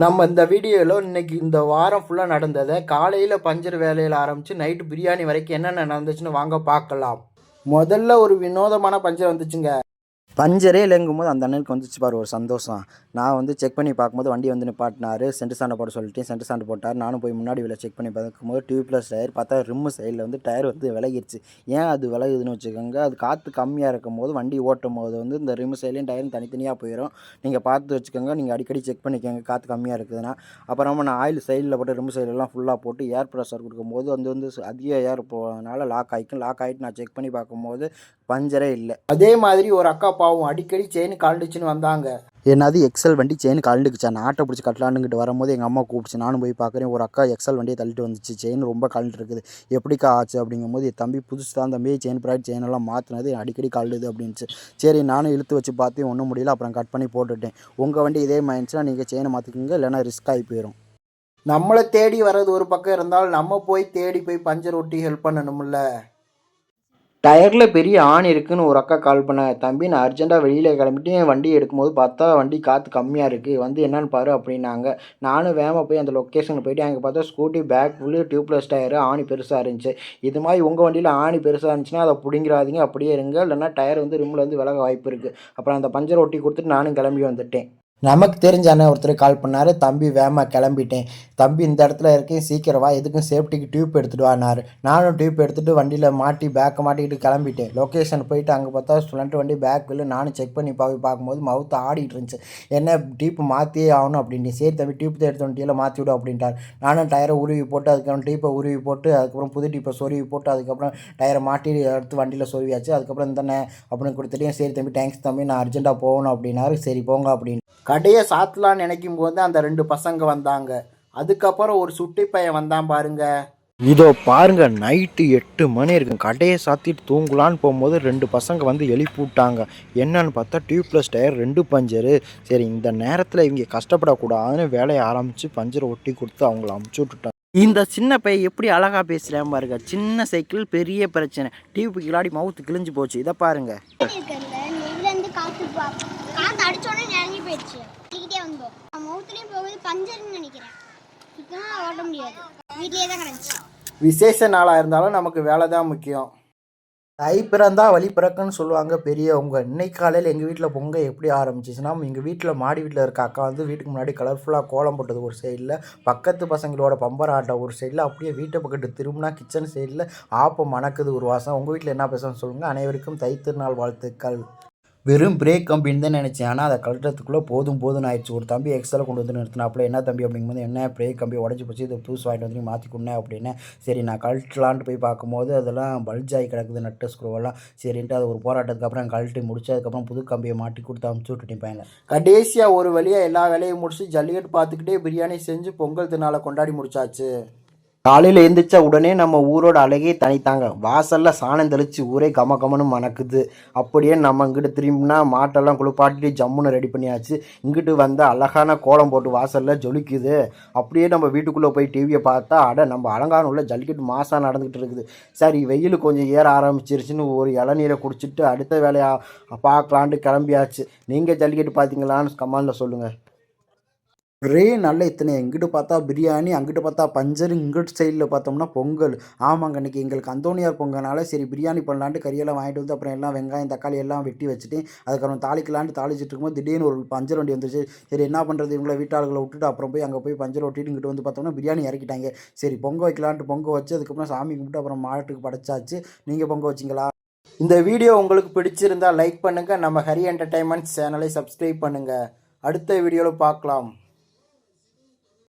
நம்ம இந்த வீடியோவில் இன்னைக்கு இந்த வாரம் ஃபுல்லாக நடந்ததை காலையில் பஞ்சர் வேலையில் ஆரம்பித்து நைட்டு பிரியாணி வரைக்கும் என்னென்ன நடந்துச்சுன்னு வாங்க பார்க்கலாம். முதல்ல ஒரு வினோதமான பஞ்சர் வந்துச்சுங்க. பஞ்சரே இல்லைங்கும் போது அந்த அண்ணனுக்கு வந்துச்சு பாரு ஒரு சந்தோஷம். நான் வந்து செக் பண்ணி பார்க்கும்போது வண்டி வந்து நிப்பாட்டினாரு. சென்டர் சாண்டை போட சொல்லிட்டேன். சென்டர் சாண்டை போட்டார். நானும் போய் முன்னாடி விலை செக் பண்ணி பார்க்கும்போது டியூப் ப்ளஸ் டயர் பார்த்தா ரிம்மு சைடில் வந்து டயர் வந்து விலகிடுச்சு ஏன் அது விலகுதுன்னு வச்சுக்கோங்க அது காற்று கம்மியாக இருக்கும் போது வண்டி ஓட்டும் போது வந்து இந்த ரிம்மு சைட்லையும் டயரும் தனித்தனியாக போயிடும் நீங்கள் பார்த்து வச்சுக்கோங்க நீங்கள் அடிக்கடி செக் பண்ணிக்கோங்க காற்று கம்மியாக இருக்குதுன்னா. அப்புறமா நான் ஆயில் சைடில் போட்டு ரிம்மு சைடெல்லாம் ஃபுல்லாக போட்டு ஏர் ப்ரெஷர் கொடுக்கும்போது வந்து வந்து அதிக ஏர் போகிறதுனால லாக் ஆகிக்கும் லாக் ஆகிட்டு நான் செக் பண்ணி பார்க்கும்போது பஞ்சரே இல்லை. அதே மாதிரி ஒரு அக்கா பாவம் அடிக்கடி செயின் கழண்டுச்சுன்னு வந்தாங்க. என்னது எக்ஸல் வண்டி செயின் கழண்டுக்குச்சா நான் ஆட்டோ பிடிச்சி கட்டலான்னுக்கிட்டு வரும்போது எங்கள் அம்மா கூப்பிடுச்சு. நானும் போய் பார்க்குறேன் ஒரு அக்கா எக்ஸல் வண்டியை தள்ளிட்டு வந்துச்சு. செயின் ரொம்ப கழண்டு இருக்குது எப்படிக்கா ஆச்சு அப்படிங்கும்போது என் தம்பி புதுசு தான் தம்பி. செயின் ப்ராய்ட் செயின் எல்லாம் மாற்றினது அடிக்கடி கழுது அப்படின்ச்சு சரி நானும் இழுத்து வச்சு பார்த்து ஒன்றும் முடியல. அப்புறம் கட் பண்ணி போட்டுட்டேன். உங்கள் வண்டி இதே மாயிடுச்சுன்னா நீங்கள் செயினை மாற்றிக்கிங்க இல்லைன்னா ரிஸ்க் ஆகி போயிடும் நம்மளை தேடி வர்றது ஒரு பக்கம் இருந்தாலும் நம்ம போய் தேடி போய் பஞ்சர் ஒட்டி ஹெல்ப் பண்ணணும்ல. டயரில் பெரிய ஆணி இருக்குன்னு ஒரு அக்கா கால் பண்ணேன் தம்பி நான் அர்ஜென்ட்டாக வெளியில் கிளம்பிட்டு வண்டி எடுக்கும்போது பார்த்தா வண்டி காற்று கம்மியாக இருக்குது வந்து என்னன்னு பாரு அப்படின்னாங்க. நானும் வேகமாக போய் அந்த லொக்கேஷனுக்கு போயிட்டு அங்கே பார்த்தா scooty back full tubeless tyre ஆணி பெருசாக இருந்துச்சு. இது மாதிரி உங்கள் வண்டியில் ஆணி பெருசாக இருந்துச்சுன்னா அதை பிடிங்கிறாதீங்க அப்படியே இருங்க. இல்லைன்னா டயர் வந்து ரிம்மில் வந்து விலக வாய்ப்பு இருக்குது அப்புறம் அந்த பஞ்சர் ஒட்டி கொடுத்துட்டு நானும் கிளம்பி வந்துட்டேன். நமக்கு தெரிஞ்ச அண்ணன் ஒருத்தர் கால் பண்ணார். தம்பி வேமா கிளம்பிட்டேன். தம்பி இந்த இடத்துல இருக்கேன். சீக்கிரம் வா. எதுக்கும் சேஃப்டிக்கு டியூப் எடுத்துகிட்டு வானார் நானும் டியூப் எடுத்துகிட்டு வண்டியில் மாட்டி பேக்கை மாட்டிக்கிட்டு கிளம்பிட்டேன். லொக்கேஷன் போயிட்டு அங்கே பார்த்தா ஸ்டூடெண்ட் வண்டி பேக் இல்லை நானும் செக் பண்ணி போய் பார்க்கும்போது மவுத்து ஆடிட்டு இருந்துச்சு. என்ன டியூப் மாற்றியே ஆகணும் அப்படின்ட்டு. சரி தம்பி டியூப் தான் எடுத்து வண்டியில் மாற்றி விடும் அப்படின்ட்டார். நானும் டயரை உருவி போட்டு அதுக்கப்புறம் டியூப்பை உருவி போட்டு அதுக்கப்புறம் புது டியூப்பை சொருவி போட்டு அதுக்கப்புறம் டயரை மாட்டி எடுத்து வண்டியில் சொருவியாச்சு. அதுக்கப்புறம் இந்த அப்படின்னு கொடுத்துட்டேன் சரி தம்பி தேங்க்ஸ் தம்பி. நான் அர்ஜென்ட்டாக போகணும் அப்படின்னாரு. சரி போங்க அப்படின்னு கடையை சாத்தலான்னு நினைக்கும் போது அந்த ரெண்டு பசங்க வந்தாங்க. அதுக்கப்புறம் ஒரு சுட்டி பையன் வந்தான் பாருங்க. இதோ பாருங்க நைட்டு எட்டு மணி இருக்கு கடையை சாத்திட்டு தூங்கலான்னு போகும்போது ரெண்டு பசங்க வந்து எழுப்பி விட்டாங்க. என்னன்னு பார்த்தா டியூப்லெஸ் டயர் ரெண்டு பஞ்சரு சரி இந்த நேரத்தில் இவங்க கஷ்டப்படக்கூடாதுன்னு வேலையை ஆரம்பித்து பஞ்சரை ஒட்டி கொடுத்து அவங்கள அமுச்சு விட்டுட்டாங்க. இந்த சின்ன பையன் எப்படி அழகா பேசுகிறேன் பாருங்க. சின்ன சைக்கிள் பெரிய பிரச்சனை. டியூப்பு கிளாடி மவுத்து கிழிஞ்சு போச்சு. இதை பாருங்க. காத்து பா- இறங்கி போயிடுச்சு. தூக்கிட்டே வந்தோம். மவுத்துலயும் போகுது பஞ்சர்னு நினைக்கிறேன். சுத்தமாக ஓட்ட முடியாது. வீட்லேயே தான் கிடந்துச்சு. விசேஷ நாளாக இருந்தாலும் நமக்கு வேலை தான் முக்கியம். தை பிறந்தா வழி பிறக்குன்னு சொல்லுவாங்க பெரியவங்க. இன்னைக்கு காலையில் எங்கள் வீட்டில் பொங்கல் எப்படி ஆரம்பிச்சிச்சுன்னா எங்கள் வீட்டில் மாடி வீட்டில் இருக்க அக்கா வந்து வீட்டுக்கு முன்னாடி கலர்ஃபுல்லாக கோலம் போட்டது ஒரு சைடில் பக்கத்து பசங்களோட பம்பர் ஆட்டம் ஒரு சைடில் அப்படியே வீட்டை பக்கத்து திரும்பினா கிச்சன் சைடில் ஆப்பம் மணக்குது ஒரு வாசம். உங்கள் வீட்டில் என்ன பேசணும்னு சொல்லுங்கள் அனைவருக்கும் தை திருநாள் வாழ்த்துக்கள். வெறும் பிரேக் கம்பின்னு தான் நினச்சேன். ஆனால் அதை கழட்டத்துக்குள்ளே போதும் போதும் ஆயிடுச்சு. ஒரு தம்பி எக்ஸ்ட்ரா கொண்டு வந்து நிறுத்தினாப்புல என்ன தம்பி அப்படிங்கும்போது என்ன பிரேக் கம்பி உடஞ்சி போச்சு இது புதுசு வாங்கிட்டு வந்து நீ மாற்றி கொடுனேன் அப்படின்னு. சரி நான் கழட்டலான்ட்டு போய் பார்க்கும்போது அதெல்லாம் பல்ஜ் ஆகி கிடக்குது நட்டு ஸ்க்ரூவெல்லாம் சரின்ட்டு அது ஒரு போராட்டத்துக்கு அப்புறம் கழட்டி முடிச்சு அதுக்கப்புறம் புது கம்பியை மாட்டி கொடுத்து அமுச்சு விட்டுட்டேன் பையனை கடைசியாக ஒரு வழியாக எல்லா வேலையும் முடிச்சு ஜல்லிக்கட்டு பார்த்துக்கிட்டே பிரியாணி செஞ்சு பொங்கல் திருநாளை கொண்டாடி முடிச்சாச்சு. காலையில் எழுந்திரிச்சா உடனே நம்ம ஊரோட அழகே தனித்தாங்க. வாசலில் சாணம் தெளித்து ஊரே கம கமனு மணக்குது. அப்படியே நம்ம இங்கிட்டு திரும்பினா மாட்டெல்லாம் குளிப்பாட்டிட்டு ஜம்முன்னு ரெடி பண்ணியாச்சு. இங்கிட்டு வந்து அழகான கோலம் போட்டு வாசலில் ஜொலிக்குது. அப்படியே நம்ம வீட்டுக்குள்ளே போய் டிவியை பார்த்தா அட நம்ம அலங்காரம் உள்ள ஜல்லிக்கட்டு மாதம் நடந்துக்கிட்டு இருக்குது. சரி வெயில் கொஞ்சம் ஏற ஆரம்பிச்சிருச்சுன்னு ஒரு இளநீரை குடிச்சிட்டு அடுத்த வேலையாக பார்க்கலான்ட்டு கிளம்பியாச்சு. நீங்கள் ஜல்லிக்கட்டு பார்த்தீங்களான்னு கமாலில் சொல்லுங்கள் ஒரே நல்ல இத்தனை. எங்கிட்டு பார்த்தா பிரியாணி அங்கிட்டு பார்த்தா பஞ்சர் இங்கிட்டு சைடில் பார்த்தோம்னா பொங்கல். ஆமாங்க இன்னைக்கு எங்களுக்கு அந்தோனியார் பொங்கல்னால சரி பிரியாணி பண்ணலான்ட்டு கறியெல்லாம் வாங்கிட்டு வந்து அப்புறம் எல்லாம் வெங்காயம் தக்காளி எல்லாம் வெட்டி வச்சுட்டு அதுக்கப்புறம் தாளிக்கலான்ட்டு தாளிச்சிட்டு இருக்கும்போது திடீர்னு ஒரு பஞ்சர் வண்டி வந்துச்சு சரி என்ன பண்ணுறது இவங்கள வீட்டாளர்களை விட்டுட்டு அப்புறம் போய் அங்கே போய் பஞ்சர் ஒட்டிட்டு இங்கிட்டு வந்து பார்த்தோம்னா பிரியாணி இறக்கிட்டாங்க. சரி பொங்க வைக்கலான்ட்டு பொங்க வச்சு அதுக்கப்புறம் சாமி கும்பிட்டு அப்புறம் மாட்டுக்கு படைச்சாச்சு. நீங்கள் பொங்க வச்சிங்களா? இந்த வீடியோ உங்களுக்கு பிடிச்சிருந்தா லைக் பண்ணுங்கள் நம்ம ஹரி என்டர்டைன்மெண்ட் சேனலை சப்ஸ்கிரைப் பண்ணுங்கள் அடுத்த வீடியோவில் பார்க்கலாம்.